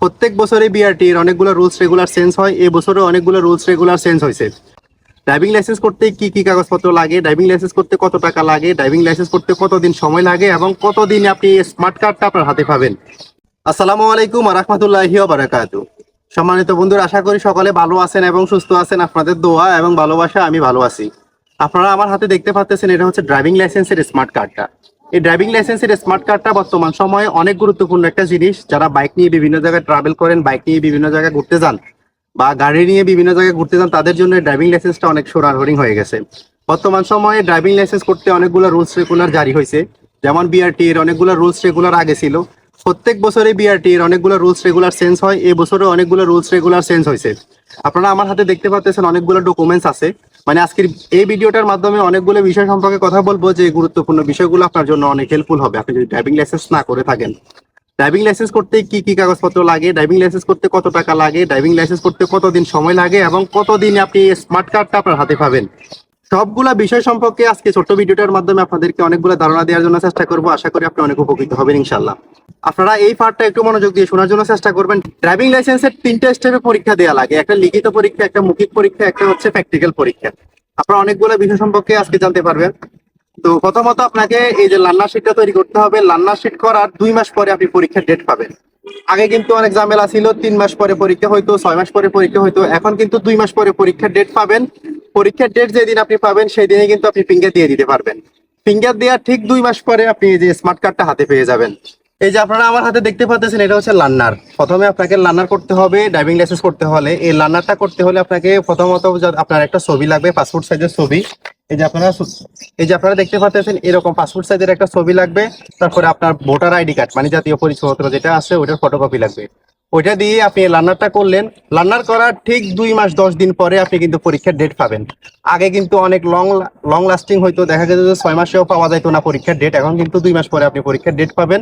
প্রত্যেক বছরে বিআরটির অনেকগুলো রুলস রেগুলার চেঞ্জ হয়। এই বছরে অনেকগুলো রুলস রেগুলার চেঞ্জ হয়েছে। ড্রাইভিং লাইসেন্স করতে কি কি কাগজপত্র লাগে? ড্রাইভিং লাইসেন্স করতে কত টাকা লাগে? ড্রাইভিং লাইসেন্স করতে কতদিন সময় লাগে? এবং কতদিন আপনি স্মার্ট কার্ডটা আপনার হাতে পাবেন? আসসালামু আলাইকুম রহমতুল্লাহি বারাকাতু সম্মানিত বন্ধুরা, আশা করি সকলে ভালো আছেন এবং সুস্থ আছেন। আপনাদের দোয়া এবং ভালোবাসা আমি ভালো আছি। আপনারা আমার হাতে দেখতে পাচ্ছেন, এটা হচ্ছে ড্রাইভিং লাইসেন্সের স্মার্ট কার্ডটা এই ড্রাইভিং লাইসেন্সের স্মার্ট কার্ডটা বর্তমান সময়ে অনেক গুরুত্বপূর্ণ একটা জিনিস। যারা বাইক নিয়ে বিভিন্ন জায়গায় ট্রাভেল করেন বাইক নিয়ে বিভিন্ন জায়গায় ঘুরতে যান বা গাড়ি নিয়ে বিভিন্ন জায়গায় ঘুরতে যান, তাদের জন্য ড্রাইভিং লাইসেন্সটা অনেক সোরারহরিং হয়ে গেছে। বর্তমান সময়ে ড্রাইভিং লাইসেন্স করতে অনেকগুলো রুলস রেগুলার জারি হয়েছে। যেমন বিআরটি এর অনেকগুলো রুলস রেগুলার আগে ছিল। প্রত্যেক বছরে বিআরটি এর অনেকগুলো রুলস রেগুলার চেঞ্জ হয়। এই বছরে অনেকগুলো রুলস রেগুলার চেঞ্জ হয়েছে। আপনারা আমার হাতে দেখতে পাচ্ছেন অনেকগুলো ডকুমেন্টস আছে। মানে আজকের এই ভিডিওটার মাধ্যমে অনেকগুলো বিষয় সম্পর্কে কথা বলব যে গুরুত্বপূর্ণ বিষয়গুলো আপনার জন্য অনেক হেল্পফুল হবে। আপনি যদি ড্রাইভিং লাইসেন্স না করে থাকেন। ড্রাইভিং লাইসেন্স করতে কি কি কাগজপত্র লাগে? ড্রাইভিং লাইসেন্স করতে কত টাকা লাগে? ড্রাইভিং লাইসেন্স করতে কতদিন সময় লাগে? এবং কতদিন আপনি স্মার্ট কার্ডটা আপনার হাতে পাবেন? সবগুলা বিষয় সম্পর্কে আজকে ছোট্ট ভিডিওটার মাধ্যমে আপনাদেরকে অনেকগুলো ধারণা দেওয়ার জন্য চেষ্টা করব। আশা করি আপনি অনেক উপকৃত হবেন ইনশাল্লাহ আপনারা এই পার্টটা একটু মনোযোগ দিয়ে শোনার জন্য চেষ্টা করবেন। ড্রাইভিং লাইসেন্সের তিনটা স্টেপে পরীক্ষা দেওয়া লাগে। একটা লিখিত পরীক্ষা, একটা মৌখিক পরীক্ষা, একটা হচ্ছে প্র্যাকটিক্যাল পরীক্ষা। আপনারা অনেকগুলো বিষয় সম্পর্কে আজকে জানতে পারবেন। তো প্রথমত আপনাকে এই যে লান্নার শিটটা তৈরি করতে হবে। লান্নার শিট করার দুই মাস পরে আপনি পরীক্ষার ডেট পাবেন। আগে কিন্তু অনেক ঝামেলা ছিল, তিন মাস পরে পরীক্ষা হইতো, ছয় মাস পরে পরীক্ষা হইতো। এখন কিন্তু দুই মাস পরে পরীক্ষার ডেট পাবেন। পরীক্ষার ডেট যেদিন আপনি পাবেন সেই দিনে কিন্তু আপনি ফিঙ্গার দিয়ে দিতে পারবেন। ফিঙ্গার দেওয়ার ঠিক দুই মাস পরে আপনি এই যে স্মার্ট কার্ডটা হাতে পেয়ে যাবেন। এই যে আপনারা আমার হাতে দেখতে পাচ্ছেন, এটা হচ্ছে লান্নার প্রথমে আপনাকে লান্নার করতে হবে ড্রাইভিং লাইসেন্স করতে হলে। এই লান্নারটা করতে হলে আপনাকে প্রথমত আপনার একটা ছবি লাগবে পাসপোর্ট সাইজের ছবি। এই যে আপনারা এই যে আপনারা দেখতে পাচ্ছেন, এরকম পাসপোর্ট সাইজের একটা ছবি লাগবে। তারপরে আপনার ভোটার আইডি কার্ড মানে জাতীয় পরিচয়পত্র যেটা আছে ওইটার ফটোকপি লাগবে। ওইটা দিয়ে আপনি লার্নারটা করলেন। লার্নার করার ঠিক দুই মাস, দশ দিন পরে আপনি কিন্তু পরীক্ষার ডেট পাবেন। আগে কিন্তু অনেক লং লং লাস্টিং হয়তো দেখা যেত যে ছয় মাসেও পাওয়া যেত না পরীক্ষার ডেট এখন কিন্তু দুই মাস পরে আপনি পরীক্ষার ডেট পাবেন।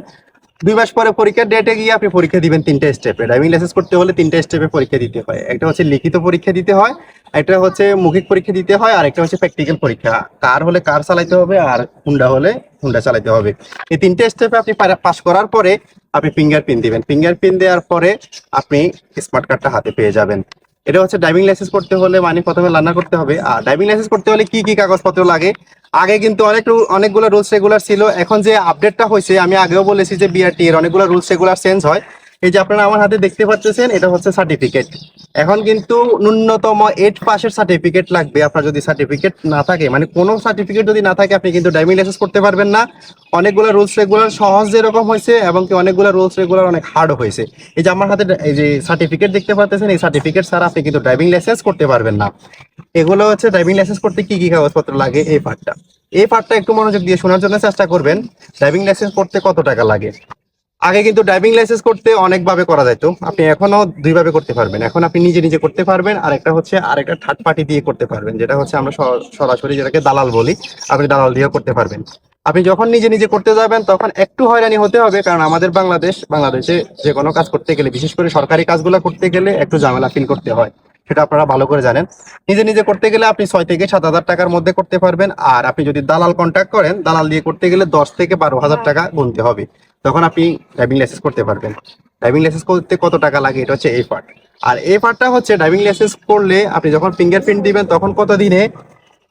দুই মাস পরে পরীক্ষার ডেটে গিয়ে আপনি পরীক্ষা দিবেন তিনটা স্টেপে ড্রাইভিং লাইসেন্স করতে হলে তিনটা স্টেপে পরীক্ষা দিতে হয়। একটা হচ্ছে লিখিত পরীক্ষা দিতে হয়, একটা হচ্ছে মৌখিক পরীক্ষা দিতে হয়, আর একটা হচ্ছে প্র্যাকটিক্যাল পরীক্ষা। কার হলে কার চালাইতে হবে, আর হুন্ডা হলে হুন্ডা চালাইতে হবে। এই তিনটে স্টেপে আপনি পাস করার পরে আপনি ফিঙ্গারপ্রিন্ট দিবেন। ফিঙ্গারপ্রিন্ট দেওয়ার পরে আপনি স্মার্ট কার্ডটা হাতে পেয়ে যাবেন। এটা হচ্ছে ড্রাইভিং লাইসেন্স করতে হলে মানে প্রথমে রান্না করতে হবে। আর ড্রাইভিং লাইসেন্স করতে হলে কি কি কাগজপত্র লাগে? আগে কিন্তু অনেক অনেকগুলো রুলস রেগুলার ছিল। এখন যে আপডেটটা হয়েছে, আমি আগেও বলেছি যে বিআরটি এর অনেকগুলো রুলস রেগুলার চেঞ্জ হয়। এই যে আপনারা আমার হাতে দেখতে পাচ্ছেন, এটা হচ্ছে সার্টিফিকেট এখন কিন্তু ন্যূনতম এইট পাসের সার্টিফিকেট লাগবে, আপনার যদি সার্টিফিকেট না থাকে। মানে কোনো সার্টিফিকেট যদি না থাকে, আপনি কিন্তু ড্রাইভিং লাইসেন্স করতে পারবেন না। অনেকগুলো রুলস রেগুলার সহজ যেরকম হয়েছে, এবং কি অনেকগুলো রুলস রেগুলার অনেক হার্ড হয়েছে। এই যে আমার হাতে এই যে সার্টিফিকেট দেখতে পাচ্ছেন, এই সার্টিফিকেট ছাড়া আপনি কিন্তু ড্রাইভিং লাইসেন্স করতে পারবেন না। এগুলো হচ্ছে ড্রাইভিং লাইসেন্স করতে কি কি কাগজপত্র লাগে, এই পার্টটা এই পার্টটা একটু মনোযোগ দিয়ে শোনার জন্য চেষ্টা করবেন। ড্রাইভিং লাইসেন্স করতে কত টাকা লাগে? আগে কিন্তু ড্রাইভিং লাইসেন্স করতে অনেকভাবে করা যেত আপনি এখনও দুইভাবে করতে পারবেন। এখন আপনি নিজে নিজে করতে পারবেন আর একটা হচ্ছে আর একটা থার্ড পার্টি দিয়ে করতে পারবেন, যেটা হচ্ছে আমরা সরাসরি যেটাকে দালাল বলি, আপনি দালাল দিয়েও করতে পারবেন। আপনি যখন নিজে নিজে করতে যাবেন, তখন একটু হয়রানি হতে হবে, কারণ আমাদের বাংলাদেশ, বাংলাদেশে যে কোনো কাজ করতে গেলে, বিশেষ করে সরকারি কাজগুলো করতে গেলে একটু ঝামেলা ফিল করতে হয়। সেটা আপনারা ভালো করে জানেন। নিজে নিজে করতে গেলে আপনি ছয় থেকে সাত হাজার টাকার মধ্যে করতে পারবেন, আর আপনি যদি দালাল কন্ট্যাক্ট করেন, দালাল দিয়ে করতে গেলে দশ থেকে বারো হাজার টাকা গুনতে হবে। তখন আপনি ড্রাইভিং লাইসেন্স করতে পারবেন। ড্রাইভিং লাইসেন্স করতে কত টাকা লাগে এটা হচ্ছে এই পার্ট আর এই পার্টটা হচ্ছে ড্রাইভিং লাইসেন্স করলে আপনি যখন ফিঙ্গারপ্রিন্ট দিবেন, তখন কত দিনে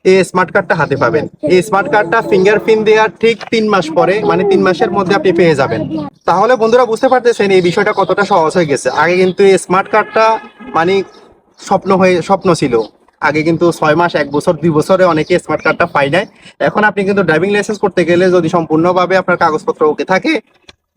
এই স্মার্ট কার্ডটা হাতে পাবেন। এই স্মার্ট কার্ডটা ফিঙ্গারপ্রিন্ট দেওয়ার ঠিক তিন মাস পরে মানে তিন মাসের মধ্যে আপনি পেয়ে যাবেন। তাহলে বন্ধুরা বুঝতে পারতেছেন এই বিষয়টা কতটা সহজ হয়ে গেছে। আগে কিন্তু এই স্মার্ট কার্ডটা মানে স্বপ্ন হয়ে, স্বপ্ন ছিল। আগে কিন্তু ছয় মাস, এক বছর, দুই বছরে অনেকে স্মার্ট কার্ডটা পাই নাই। এখন আপনি কিন্তু ড্রাইভিং লাইসেন্স করতে গেলে যদি সম্পূর্ণভাবে আপনার কাগজপত্র ওকে থাকে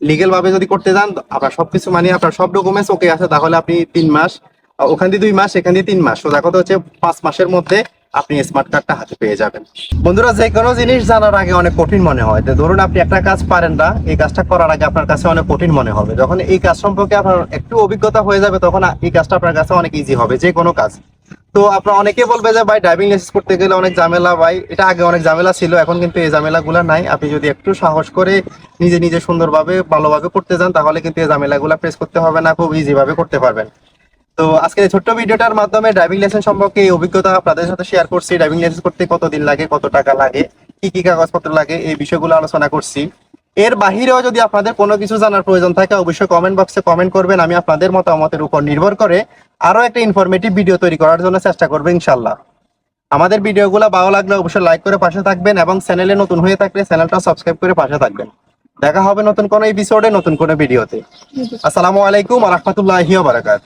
লিগেল ভাবে যদি করতে যান, আপনার সবকিছু মানে আপনার সব ডকুমেন্টস ওকে আছে, তাহলে আপনি তিন মাস ওখান দিয়ে দুই মাস, এখান দিয়ে তিন মাস। সোজা কথা হচ্ছে পাঁচ মাসের মধ্যে আপনি স্মার্ট কার্ডটা হাতে পেয়ে যাবেন। বন্ধুরা যে কোনো জিনিস জানার আগে অনেক কঠিন মনে হয়। তো ধরুন, আপনি একটা কাজ পারেন না, এই কাজটা করার আগে আপনার কাছে অনেক কঠিন মনে হবে। যখন এই কাজ সম্পর্কে আপনার একটু অভিজ্ঞতা হয়ে যাবে, তখন এই কাজটা আপনার কাছে অনেক ইজি হবে যে কোনো কাজ। তো আপনার অনেকে বলবে যে, ভাই ড্রাইভিং লাইসেন্স করতে গেলে অনেক ঝামেলা, ভাই। এটা আগে অনেক ঝামেলা ছিল, এখন কিন্তু এই ঝামেলাগুলো নাই। আপনি যদি একটু সাহস করে নিজে নিজে সুন্দরভাবে, ভালোভাবে করতে যান, তাহলে কিন্তু এই ঝামেলাগুলো ফেস করতে হবে না, খুব ইজিভাবে করতে পারবেন। তো আজকে এই ছোট্ট ভিডিওটার মাধ্যমে ড্রাইভিং লাইসেন্স সম্পর্কে এই অভিজ্ঞতা আপনাদের সাথে শেয়ার করছি। ড্রাইভিং লাইসেন্স করতে কতদিন লাগে কত টাকা লাগে কি কি কাগজপত্র লাগে এই বিষয়গুলো আলোচনা করছি। এর বাহিরেও যদি আপনাদের কোনো কিছু জানার প্রয়োজন থাকে অবশ্যই কমেন্ট বক্সে কমেন্ট করবেন আমি আপনাদের মতামতের উপর নির্ভর করে আরও একটা ইনফরমেটিভ ভিডিও তৈরি করার জন্য চেষ্টা করব ইনশাল্লাহ আমাদের ভিডিওগুলো ভালো লাগলে অবশ্যই লাইক করে পাশে থাকবেন এবং চ্যানেলে নতুন হয়ে থাকলে চ্যানেলটা সাবস্ক্রাইব করে পাশে থাকবেন। দেখা হবে নতুন কোনো এপিসোডে নতুন কোনো ভিডিওতে আসসালামু আলাইকুম রহমতুল্লাহি বারাকাত